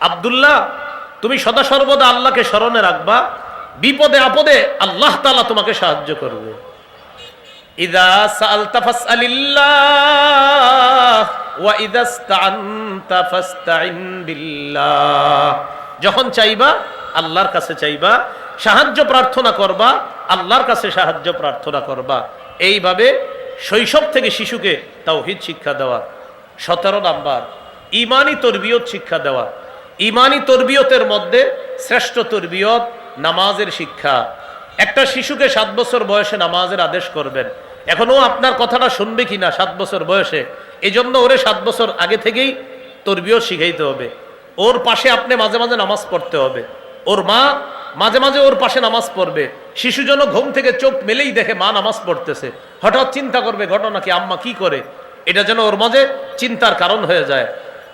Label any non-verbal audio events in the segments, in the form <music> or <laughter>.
আব্দুল্লাহ, তুমি সদা সর্বদা আল্লাহকে স্মরণে রাখবা। বিপদে আপদে আল্লাহ তাআলা তোমাকে সাহায্য করবে। যখন চাইবা, আল্লাহর কাছে চাইবা, সাহায্য প্রার্থনা করবা, আল্লাহর কাছে সাহায্য প্রার্থনা করবা। এইভাবে শৈশব থেকে শিশুকে তাওহীদ শিক্ষা দেওয়া। সতেরো নাম্বার ইমানি তরবিয়ত শিক্ষা দেওয়া। ইমানি তরবিয়তের মধ্যে শ্রেষ্ঠ তরবিয়ত নামাজের শিক্ষা। একটা শিশুকে সাত বছর বয়সে নামাজের আদেশ করবেন। এখনও আপনার কথাটা শুনবে কিনা সাত বছর বয়সে? এই জন্য ওরে সাত বছর আগে থেকেই তরবিয়ত শিখাইতে হবে। ওর পাশে আপনি মাঝে মাঝে নামাজ পড়তে হবে। ওর মা মাঝে মাঝে ওর পাশে নামাজ পড়বে। শিশু যেন ঘুম থেকে চোখ মেলেই দেখে মা নামাজ পড়তেছে। হঠাৎ চিন্তা করবে, ঘটনা কি, আম্মা কি করে? এটা যেন ওর মাঝে চিন্তার কারণ হয়ে যায়।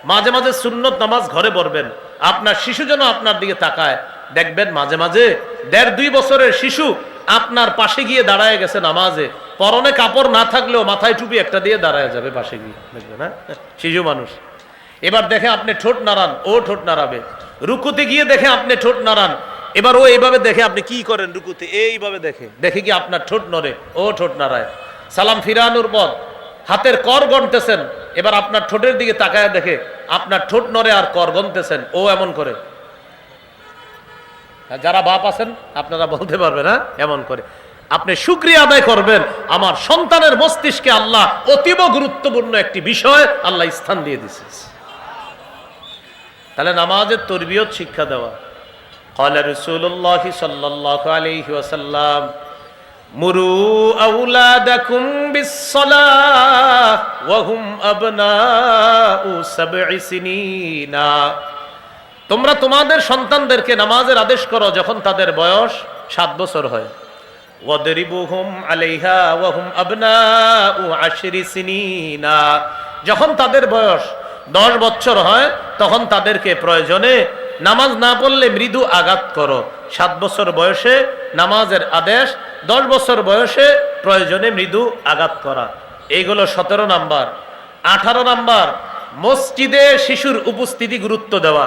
মাঝে মাঝে সুন্নত নামাজ ঘরে পড়বেন। আপনার শিশু যেন আপনার দিকে তাকায়। দেখবেন মাঝে মাঝে দেড় দুই বছরের শিশু আপনার পাশে গিয়ে দাঁড়ায় গেছে নামাজে। পরনে কাপড় না থাকলেও মাথায় টুপি একটা দিয়ে দাঁড়ায় যাবে পাশে গিয়ে। দেখবেন হ্যাঁ? শিশু মানুষ। এবার দেখে আপনি ঠোঁট নাড়ান, ও ঠোঁট নাড়াবে। রুকুতে গিয়ে দেখে আপনি ঠোঁট নাড়ান। এবার ও এইভাবে দেখে আপনি কি করেন রুকুতে? এইভাবে দেখে। দেখে কি আপনার ঠোঁট নড়ে, ও ঠোঁট নাড়ায়। সালাম ফিরানোর পর হাতের কর গণতেছেন এবার আপনার ঠোঁটের দিকে তাকায় দেখে আপনার ঠোঁট নড়ে আর কর গণতেছেন ও এমন করে যারা বাপ আছেন আপনারা বলতে পারবেন হ্যাঁ এমন করে আপনি সুক্রিয়া আদায় করবেন আমার সন্তানের মস্তিষ্কে আল্লাহ অতীব গুরুত্বপূর্ণ একটি বিষয় আল্লাহ স্থান দিয়ে দিছে তাহলে নামাজের তরবিয়ত শিক্ষা দেওয়া قال رسول الله صلى الله عليه وسلم মুরু আউলাদাকুম বিসসালাহ ওয়া তোমরা তোমাদের সন্তানদেরকে নামাজের আদেশ করো যখন তাদের বয়স সাত বছর হয়। আলাইহা যখন তাদের বয়স দশ বছর হয়, তখন তাদেরকে প্রয়োজনে নামাজ না পড়লে মৃদু আঘাত করো সাত বছর বয়সে নামাজের আদেশ দশ বছর বয়সে প্রয়োজনে মৃদু আঘাত করা এইগুলো সতেরো নাম্বার আঠারো নাম্বার মসজিদে শিশুর উপস্থিতি গুরুত্ব দেওয়া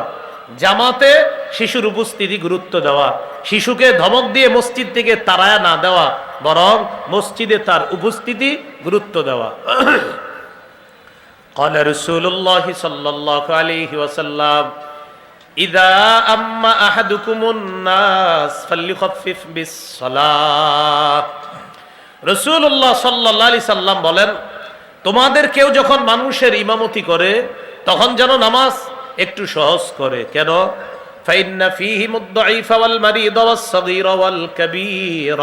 জামাতে শিশুর উপস্থিতি গুরুত্ব দেওয়া শিশুকে ধমক দিয়ে মসজিদ থেকে তাড়ায়া না দেওয়া বরং মসজিদে তার উপস্থিতি গুরুত্ব দেওয়া <coughs> قال رسول الله صلى الله عليه وسلم ইদা আম্মা আহাদুকুমুন নাস ফাল্লিখাফফিফ বিসসালাত। রাসূলুল্লাহ সাল্লাল্লাহু আলাইহি সাল্লাম বলেন, তোমাদের কেউ যখন মানুষের ইমামতি করে, তখন যেন নামাজ একটু সহজ করে। কেন? ফাইন্না ফিহিম আদ-দাঈফ ওয়াল মারিদ ওয়াস সাগীর ওয়াল কাবীর।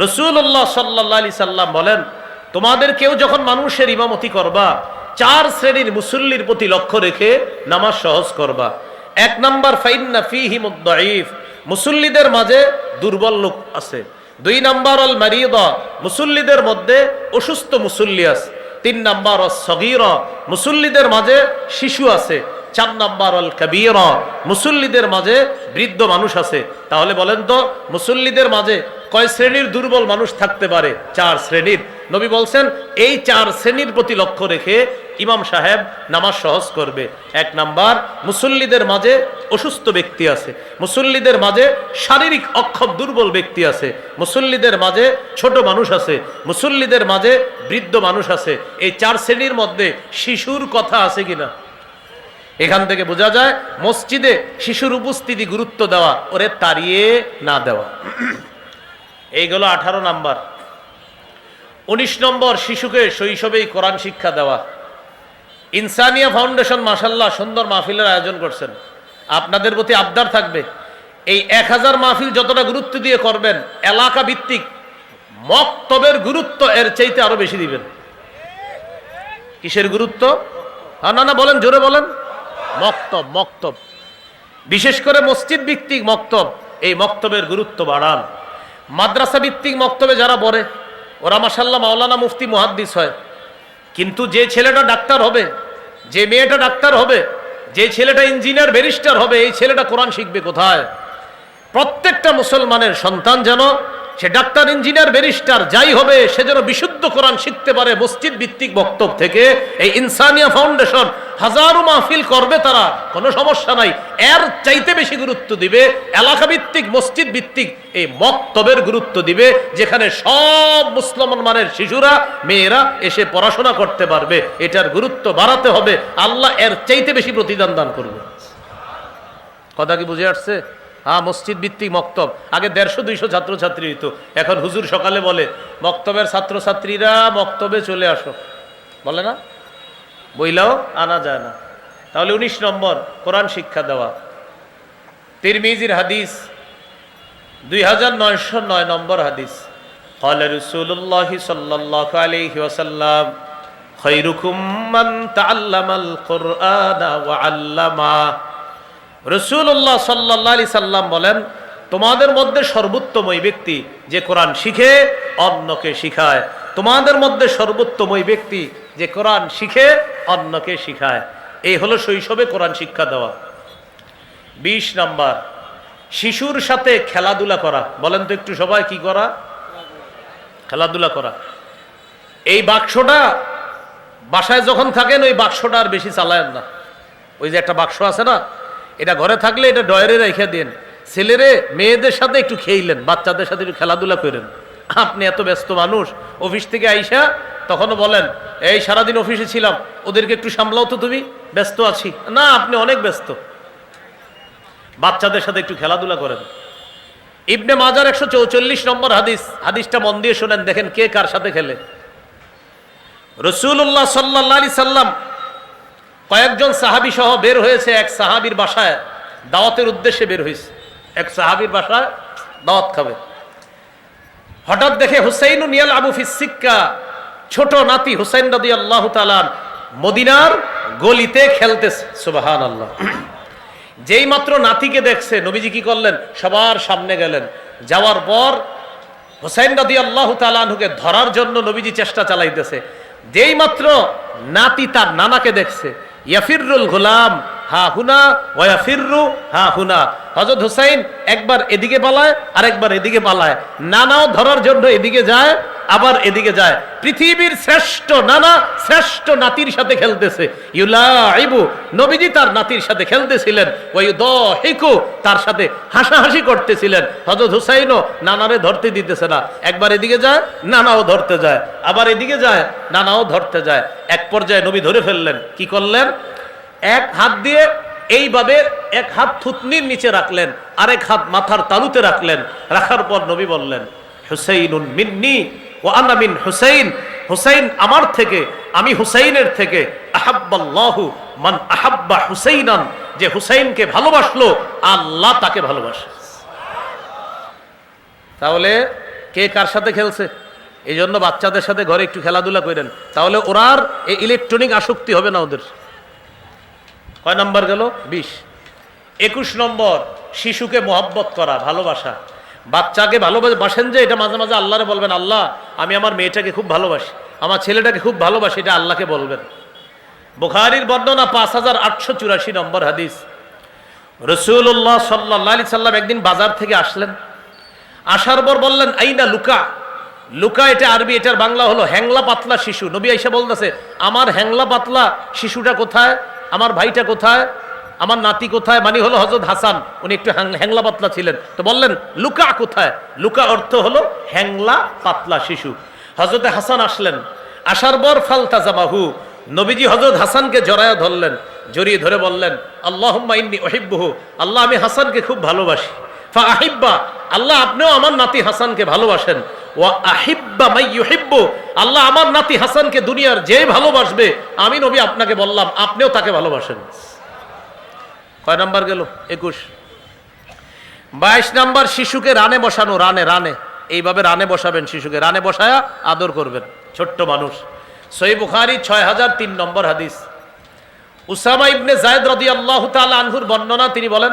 রাসূলুল্লাহ সাল্লাল্লাহু আলাইহি সাল্লাম বলেন, তোমাদের কেউ যখন মানুষের ইমামতি করবা, চার শ্রেণির মুসল্লির প্রতি লক্ষ্য রেখে নামাজ সহজ করবা। এক নাম্বার, ফাইন্না ফিহিম মুদ্দাইফ মুসল্লিদের মাঝে দুর্বল লোক আছে। দুই নাম্বার অল মারিদা। মুসল্লিদের মধ্যে অসুস্থ মুসল্লি আছে। তিন নাম্বার অ সগীর মুসল্লিদের মাঝে শিশু আছে। চার নাম্বার অল কবির। মুসল্লিদের মাঝে বৃদ্ধ মানুষ আছে। তাহলে বলেন তো, মুসল্লিদের মাঝে কয় শ্রেণির দুর্বল মানুষ থাকতে পারে? চার শ্রেণির। নবী বলছেন, এই চার শ্রেণির প্রতি লক্ষ্য রেখে ইমাম সাহেব নামাজ সহজ করবে। এক নাম্বার, মুসল্লিদের মাঝে অসুস্থ ব্যক্তি আছে। মুসল্লিদের মাঝে শারীরিক অক্ষম দুর্বল ব্যক্তি আছে। মুসল্লিদের মাঝে ছোট মানুষ আছে। মুসল্লিদের মাঝে বৃদ্ধ মানুষ আছে। এই চার শ্রেণির মধ্যে শিশুর কথা আছে কিনা? এখান থেকে বোঝা যায় মসজিদে শিশুর উপস্থিতি গুরুত্ব দেওয়া, ওরে তাড়িয়ে না দেওয়া। এইগুলো আঠারো নাম্বার। উনিশ নম্বর, শিশুকে শৈশবেই কোরআন শিক্ষা দেওয়া। ইনসানিয়া ফাউন্ডেশন মাসাল্লাহ সুন্দর মাহফিলের আয়োজন করছেন। আপনাদের প্রতি আবদার থাকবে, এই এক হাজার মাহফিল যতটা গুরুত্ব দিয়ে করবেন, এলাকা ভিত্তিক মক্তবের গুরুত্ব এর চাইতে আরও বেশি দিবেন। কিসের গুরুত্ব? হ্যাঁ না না, বলেন, জোরে বলেন। মক্তব মক্তব। বিশেষ করে মসজিদ ভিত্তিক মক্তব, এই মক্তবের গুরুত্ব বাড়ান। মাদ্রাসা ভিত্তিক মক্তবে যারা পড়ে, ওরা মাসাল্লাহ মাওলানা মুফতি মুহাদ্দিস হয়। কিন্তু যে ছেলেটা ডাক্তার হবে, যে মেয়েটা ডাক্তার হবে, যে ছেলেটা ইঞ্জিনিয়ার ব্যারিস্টার হবে, এই ছেলেটা কোরআন শিখবে কোথায়? প্রত্যেকটা মুসলমানের সন্তান যেন সে ডাক্তার, ইঞ্জিনিয়ার, ব্যারিস্টার, যাই হবে, সে যেন বিশুদ্ধ কোরআন শিখতে পারে মসজিদ ভিত্তিক বক্তব্য থেকে। এই ইনসানিয়া ফাউন্ডেশন হাজারো মাহফিল করবে তারা, কোনো সমস্যা নাই। এর চাইতে বেশি গুরুত্ব দিবে এলাকা ভিত্তিক, মসজিদ ভিত্তিক এই মক্তবের গুরুত্ব দিবে, যেখানে সব মুসলমান মানের শিশুরা, মেয়েরা এসে পড়াশোনা করতে পারবে। এটার গুরুত্ব বাড়াতে হবে। আল্লাহ এর চাইতে বেশি প্রতিদান দান করবে। কথা কি বুঝে আসছে? হ্যাঁ মসজিদ ভিত্তিক মক্তব আগে দেড়শো দুইশো ছাত্রছাত্রী হইতো এখন হুজুর সকালে বলে মক্তবের ছাত্রছাত্রীরা মক্তবে চলে আসো বলে না বইলাও আনা যায় না তাহলে উনিশ নম্বর কোরআন শিক্ষা দেওয়া তিরমিজির হাদিস দুই হাজার নয়শো নয় নম্বর হাদিস قال رسول الله صلى الله عليه وسلم خيركم من تعلم القرآن وعلمه রসুল্লাহ সাল্লাহ আলি সাল্লাম বলেন, তোমাদের মধ্যে সর্বোত্তম ওই ব্যক্তি যে কোরআন শিখে, অন্যকে শিখায়। তোমাদের মধ্যে সর্বোত্তম ওই ব্যক্তি যে কোরআন শিখে, অন্যকে শিখায়। এই হলো শৈশবে কোরআন শিক্ষা দেওয়া। বিশ নাম্বার, শিশুর সাথে খেলাধুলা করা। বলেন তো একটু সবাই কি করা? খেলাধুলা করা। এই বাক্সটা বাসায় যখন থাকেন, ওই বাক্সটা আর বেশি চালায়েন না। ওই যে একটা বাক্স আছে না এটা ঘরে থাকলে এটা ডয়ারে রেখে দেন। ছেলেরে, মেয়েদের সাথে একটু খেইলেন, বাচ্চাদের সাথে একটু খেলাধুলা করেন। আপনি এত ব্যস্ত মানুষ, অফিস থেকে আইসা তখনও বলেন, এই সারাদিন অফিসে ছিলাম, ওদেরকে একটু সামলাও তো তুমি, ব্যস্ত আছি। না, আপনি অনেক ব্যস্ত। বাচ্চাদের সাথে একটু খেলাধুলা করেন। ইবনে মাজার একশো চৌচল্লিশ নম্বর হাদিস, হাদিসটা মন দিয়ে শোনেন, দেখেন কে কার সাথে খেলে। রসুল্লাহ সাল্লাহ আলি সাল্লাম কয়েকজন সাহাবি সহ বের হয়েছে এক সাহাবির বাসায়, দাওয়াতের উদ্দেশ্যে বের হয়েছে। এক সাহাবির বাসায় দাওয়াত খাবে। হঠাৎ দেখে হুসাইন নিয়াল আবু ফিসিক্কা ছোট নাতি হুসাইন রাদি আল্লাহ তালান মদিনার গলিতে খেলতেছে। সুবাহান আল্লাহ যেই মাত্র নাতিকে দেখছে, নবীজি কি করলেন? সবার সামনে গেলেন। যাওয়ার পর হুসাইন রাদি আল্লাহ তালানহুকে ধরার জন্য নবীজি চেষ্টা চালাইতেছে। যেই মাত্র নাতি তার নানাকে দেখছে ইয়াফিরুল গোলাম হা হুনা ওয়াফিরু হা হুনা। হজরত হুসাইন একবার এদিকে পালায় আর একবার এদিকে পালায়। নানাও ধরার জন্য এদিকে যায়, আবার এদিকে যায়। পৃথিবীর শ্রেষ্ঠ নানা শ্রেষ্ঠ নাতির সাথে খেলতেছে। ইউলাইবু, নবীজি তার নাতির সাথে খেলতেছিলেন। ওয়াইদহিকু তার সাথে হাসাহাসি করতেছিলেন। হযরত হুসাইনও নানারে ধরতে দিতেছে না। একবার এদিকে যায়, নানাও ধরতে যায়। আবার এদিকে যায়, নানাও ধরতে যায়। এক পর্যায়ে নবী ধরে ফেললেন। কি করলেন? এক হাত দিয়ে এইভাবে এক হাত থুতনির নিচে রাখলেন, আরেক হাত মাথার তালুতে রাখলেন। রাখার পর নবী বললেন, হুসাইনুন মিন্নি ও আনামিন হুসাইন। হুসাইন আমার থেকে, আমি হুসাইনের থেকে আহাব্বাল্লাহু মান আহাব্বা হুসাইনান। যে হুসাইনকে ভালোবাসলো, আল্লাহ তাকে ভালোবাসে। তাহলে কে কার সাথে খেলছে? এই জন্য বাচ্চাদের সাথে ঘরে একটু খেলাধুলা করেন। তাহলে ওরা আর এই ইলেকট্রনিক আসক্তি হবে না ওদের। কয় নম্বর গেল? বিশ। একুশ নম্বর, শিশুকে মোহাব্বত করা, ভালোবাসা। বাচ্চাকে ভালোবাসেন যে, এটা মাঝে মাঝে আল্লাহরে বলবেন, আল্লাহ, আমি আমার মেয়েটাকে খুব ভালোবাসি, আমার ছেলেটাকে খুব ভালোবাসি, এটা আল্লাহকে বলবেন। বুখারির বর্ণনা পাঁচ হাজার আটশো চুরাশি নম্বর হাদিস। রসুল্লাহ সাল্লাহ আলি সাল্লাম একদিন বাজার থেকে আসলেন। আসার পর বললেন, আইনা লুকা? লুকা এটা আরবি, এটার বাংলা হলো, হ্যাংলা পাতলা শিশু। নবী আইসা বলতেছে, আমার হ্যাংলা পাতলা শিশুটা কোথায়? আমার ভাইটা কোথায়? আমার নাতি কোথায়? মানে হলো হজরত হাসান, উনি একটু হ্যাং- হ্যাংলা পাতলা ছিলেন। তো বললেন, লুকা কোথায়? লুকা অর্থ হলো হ্যাংলা পাতলা শিশু। হজরতে হাসান আসলেন। আসার পর ফালতা জামাহু নবীজি হজরত হাসানকে জড়ায় ধরলেন, জড়িয়ে ধরে বললেন আল্লাহ ইন্নি ওহিব্বহু আল্লাহ আমি হাসানকে খুব ভালোবাসি। ফা আহিব্বা আল্লাহ আপনিও আমার নাতি হাসানকে ভালোবাসেন। ও আহিব্বা মাই ইউহিব্বু, আল্লাহ আমার নাতি হাসানকে দুনিয়ার যে ভালোবাসবে, আমি নবী আপনাকে বললাম, আপনিও তাকে ভালোবাসেন। কয় নাম্বার গেল? একুশ। বাইশ নাম্বার, শিশুকে রানে বসানো, রানে রানে। এইভাবে রানে বসাবেন শিশুকে, রানে বসায়া আদর করবেন, ছোট্ট মানুষ। সই বুখারি, ছয় হাজার তিন নম্বর হাদিস। উসামা ইবনে জায়দ রদি আল্লাহ আনহুর বর্ণনা, তিনি বলেন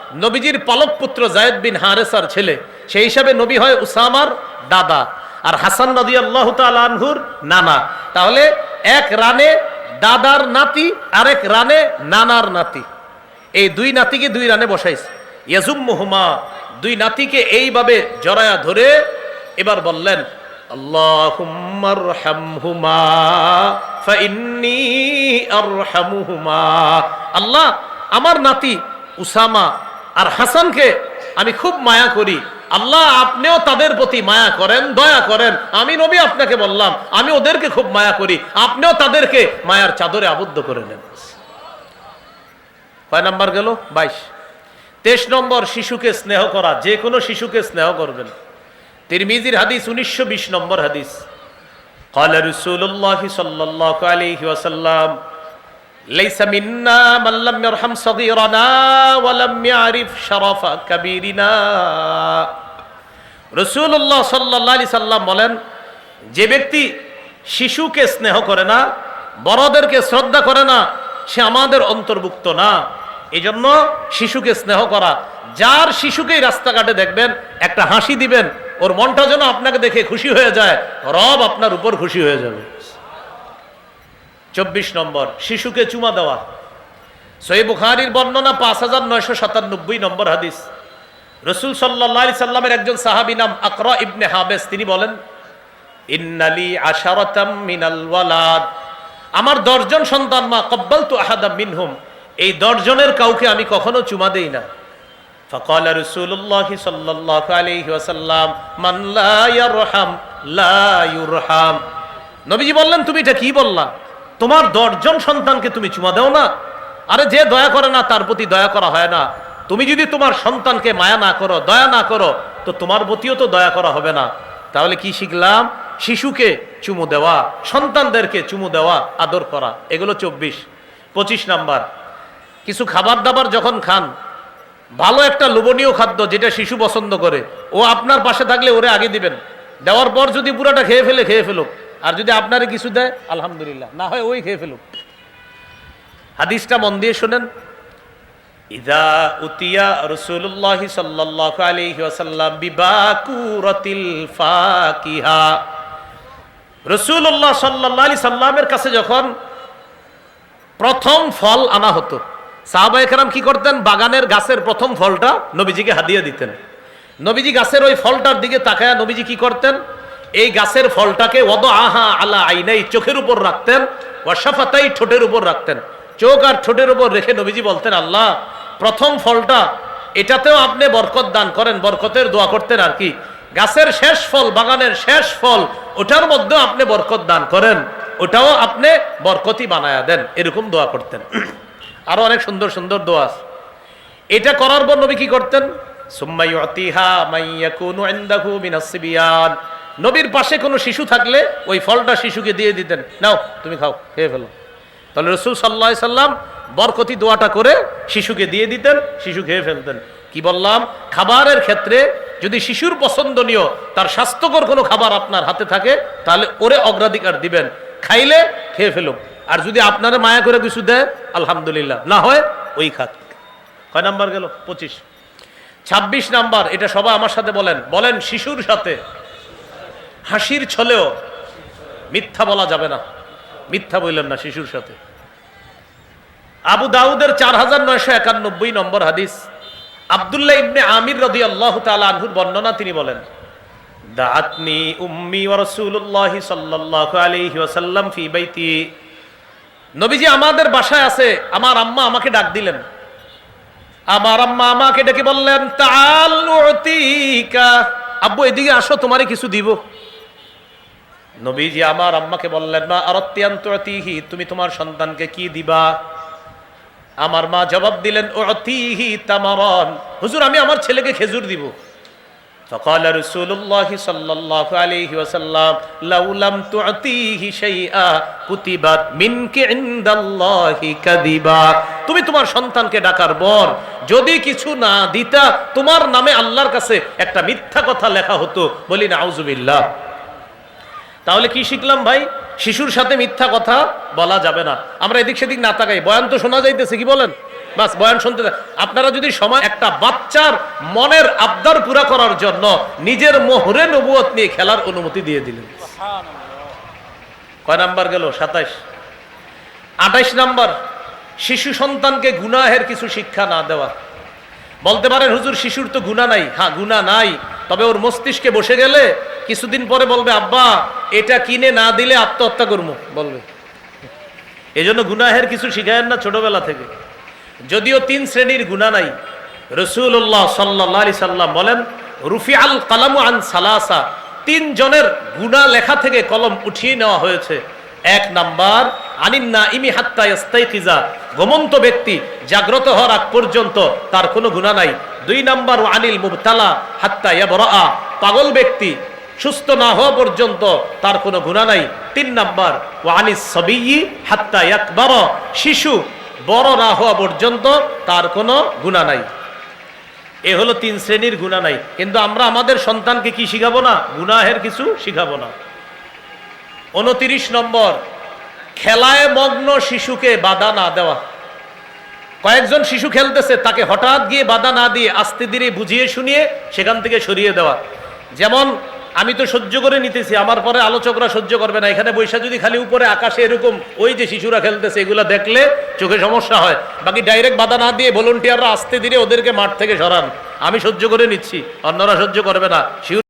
নবীজির পালক পুত্র জায়দ বিন হারেসার ছেলে। সেই হিসাবে নবী হয় উসামার দাদা আর হাসান নদী আল্লাহ তালানহুর নানা। তাহলে এক রানে দাদার নাতি, আরেক রানে নানার নাতি। এই দুই নাতিকে দুই রানে বসাইছে। ইয়াজুম মুহুমা দুই নাতিকে এইভাবে জড়ায়া ধরে এবার বললেন আল্লাহ, আমার নাতি উসামা আর হাসানকে আমি খুব মায়া করি আল্লাহ আপনিও তাদের প্রতি মায়া করেন দয়া করেন আমি নবী আপনাকে বললাম আমি ওদেরকে খুব মায়া করি আপনিও তাদেরকে মায়ার চাদরে আবদ্ধ করে নেন কয় নাম্বার গেল বাইশ তেইশ নম্বর শিশুকে স্নেহ করা যে কোনো শিশুকে স্নেহ করবেন তিরমিজির হাদিস উনিশশো বিশ নম্বর হাদিস قال رسول الله صلى الله عليه وسلم লাইসা মিন্না মান লাম ইয়ারহাম সাগীরানা ওয়া লাম ইয়ারিফ শারাফা বলেন, যে ব্যক্তি শিশুকে স্নেহ করে না, বড়দেরকে শ্রদ্ধা করে না, সে আমাদের অন্তর্ভুক্ত না। এজন্য শিশুকে স্নেহ করা, যার শিশুকেই রাস্তাঘাটে দেখবেন, একটা হাসি দিবেন, ওর মনটা যেন আপনাকে দেখে খুশি হয়ে যায়, রব আপনার উপর খুশি হয়ে যাবে। চব্বিশ নম্বর, শিশুকে চুমা দেওয়া। সই বুখারির বর্ণনা পাঁচ হাজার নয়শো সাতানব্বই নম্বর হাদিস। রসুল সাল্লা সাল্লামের একজন সাহাবি নাম আকর ইবনে হাবেস, তিনি বলেন, ইন্নালি আশারতাম মিনাল ওয়ালাদ। আমার দশজন সন্তান, মা কব্বাল তু আহাদা মিনহুম, এই দশজনের কাউকে আমি কখনো চুমা দেই না। ফকল রসুল্লাহ সাল্লাহ আলহি আসাল্লাম মানলা ইয়ারহাম, লা ইউরহাম। নবীজি বললেন, তুমি এটা কি বললা? তোমার দশজন সন্তানকে তুমি চুমা দাও না। আরে যে দয়া করে না, তার প্রতি দয়া করা হয় না। তুমি যদি তোমার সন্তানকে মায়া না করো, দয়া না করো, তো তোমার প্রতিও তো দয়া করা হবে না। তাহলে কি শিখলাম? শিশুকে চুমু দেওয়া, সন্তানদেরকে চুমু দেওয়া, আদর করা। এগুলো চব্বিশ। পঁচিশ নাম্বার। কিছু খাবার দাবার যখন খান, ভালো একটা লোভনীয় খাদ্য যেটা শিশু পছন্দ করে, ও আপনার পাশে থাকলে ওরে আগে দিবেন। দেওয়ার পর যদি পুরাটা খেয়ে ফেলে, খেয়ে ফেলুক। আর যদি আপনারে কিছু দেয়, আলহামদুলিল্লাহ। না হয় ওই খেয়ে ফেলুক। হাদিসটা মন দিয়ে শোনেন। ইদা উতিয়া রসুল্লাহ সাল্লাহ আলাইহি ওয়াসাল্লাম বিবাকুরাতিল ফাকিহা। রসুল্লাহ সাল্লাহ আলি সাল্লামের কাছে যখন প্রথম ফল আনা হতো সাহাবা একরাম কি করতেন? বাগানের গাছের প্রথম ফলটা নবীজিকে হাদিয়ে দিতেন। নবীজি গাছের ওই ফলটার দিকে তাকায় নবীজি কি করতেন? এই গাছের ফলটাকে ওদ আহা আলা আইনাই চোখের উপর রাখতেন ওয়াশাফাতাই ঠোঁটের উপর রাখতেন। চোখ আর ঠোঁটের উপর রেখে নবীজি বলতেন, আল্লাহ, প্রথম ফলটা, এটাতেও আপনি বরকত দান করেন, বরকতের দোয়া করতেন আর কি। গাছের শেষ ফল, বাগানের শেষ ফল, ওটার মধ্যেও আপনি বরকত দান করেন, ওটাও আপনি বরকতি বানায়া দেন। এরকম দোয়া করতেন। আরও অনেক সুন্দর সুন্দর দোয়া আছে। এটা করার পর নবী কি করতেন? সুম্মাই অতিহা মাইয়াকুনু ইনদাহু মিনাস সিবিয়ান। নবীর পাশে কোনো শিশু থাকলে ওই ফলটা শিশুকে দিয়ে দিতেন। নাও, তুমি খাও, খেয়ে ফেলো। তাহলে রসুল সাল্লাহ সাল্লাম বরকতি দোয়াটা করে শিশুকে দিয়ে দিতেন, শিশু খেয়ে ফেলতেন। কি বললাম? খাবারের ক্ষেত্রে যদি শিশুর পছন্দনীয়, তার স্বাস্থ্যকর কোনো খাবার আপনার হাতে থাকে, তাহলে ওরে অগ্রাধিকার দিবেন। খাইলে খেয়ে ফেলুক। আর যদি আপনারা মায়া করে কিছু দেয়, আলহামদুলিল্লাহ। না হয় ওই খাত কয় নাম্বার গেল? পঁচিশ। ছাব্বিশ নাম্বার, এটা সবাই আমার সাথে বলেন। বলেন, শিশুর সাথে হাসির ছলেও মিথ্যা বলা যাবে না। মিথ্যা বললেন না শিশুর সাথে। আবু দাউদের চার হাজার নয়শো একানব্বই নম্বর হাদিস, আবদুল্লাহ ইবনে আমির রদি আল্লাহ আনহুর বর্ণনা তিনি বলেন, দাআতনি উম্মি ওয়া রাসূলুল্লাহি সাল্লাল্লাহু আলাইহি ওয়াসাল্লাম ফি বাইতি। নবীজি আমাদের বাসায় আছে, আমার আম্মা আমাকে ডাক দিলেন। আমার আম্মা আমাকে ডেকে বললেন উতিকা। আব্বু, এদিকে আসো তোমারে কিছু দিব। নবীজি আমার আম্মাকে বললেন মা আরত্যান্ততিহি তুমি তোমার সন্তানকে কি দিবা আমার মা জবাব দিলেন অতিহি তামারন হুজুর আমি আমার ছেলেকে খেজুর দিব فقال رسول الله صلى الله عليه وسلم لو لم تعطيه شيئا كتبت منك عند الله كذبا তুমি তোমার সন্তানকে ডাকার পর যদি কিছু না দিতা তোমার নামে আল্লাহর কাছে একটা মিথ্যা কথা লেখা হতো বলি না আউজুবিল্লাহ তাহলে কি শিখলাম ভাই? শিশুর সাথে মিথ্যা কথা বলা যাবে না। আমরা এদিক সেদিক না তাকাই। বয়ান তো শোনা যাইতেছে, কি বলেন? বাস, বয়ান শুনতে আপনারা যদি সময় একটা বাচ্চার মনের আবদার পুরা করার জন্য নিজের মোহরে নবুয়ত নিয়ে খেলার অনুমতি দিয়ে দিলেন। কয় নাম্বার গেল? সাতাইশ। আঠাইশ নাম্বার। শিশু সন্তানকে গুনাহের কিছু শিক্ষা না দেওয়া। বলতে পারেন, হুজুর, শিশুর তো গুণা নাই। হ্যাঁ গুণা নাই। তবে ওর মস্তিষ্কে বসে গেলে কিছুদিন পরে বলবে, আব্বা, এটা কিনে না দিলে আত্মহত্যা করব বলবে। এই জন্য গুনাহের কিছু শিখায়েন না ছোটবেলা থেকে। যদিও তিন শ্রেণির গুণা নাই। রসুল্লাহ সাল্লি সাল্লাম বলেন রুফি আল কালামু আন সালাসা। তিন জনের গুণা লেখা থেকে কলম উঠিয়ে নেওয়া হয়েছে। এক নাম্বার আনিন্না ইমি হাত্তা ইস্তাইকিজা গোমন্ত ব্যক্তি জাগ্রত হওয়ার আগ পর্যন্ত তার কোনো গুণা নাই। দুই নাম্বার আনিল মুবতালা, হাত্তা ইয়াবরা পাগল ব্যক্তি, সুস্থ না হওয়া পর্যন্ত তার কোনো গুণা নাই। তিন নাম্বার ও আনিস সবিই হাত্তা ইয়াকবার, শিশু বড় না হওয়া পর্যন্ত তার কোনো গুণা নাই। এ হলো তিন শ্রেণির গুণা নাই। কিন্তু আমরা আমাদের সন্তানকে কি শিখাবো না? গুনাহের কিছু শিখাবো না। উনতিরিশ নম্বর, খেলায় মগ্ন শিশুকে বাধা না দেওয়া। কয়েকজন শিশু খেলতেছে, তাকে হঠাৎ গিয়ে বাধা না দিয়ে আস্তে ধীরে বুঝিয়ে শুনিয়ে সেখান থেকে সরিয়ে দেওয়া। যেমন, আমি তো সহ্য করে নিতেছি, আমার পরে আলোচকরা সহ্য করবে না। এখানে বৈশা যদি খালি উপরে আকাশে এরকম ওই যে শিশুরা খেলতেছে, এগুলো দেখলে চোখে সমস্যা হয়। বাকি ডাইরেক্ট বাধা না দিয়ে ভলেন্টিয়াররা আস্তে ধীরে ওদেরকে মাঠ থেকে সরান। আমি সহ্য করে নিচ্ছি, অন্যরা সহ্য করবে না। শিশু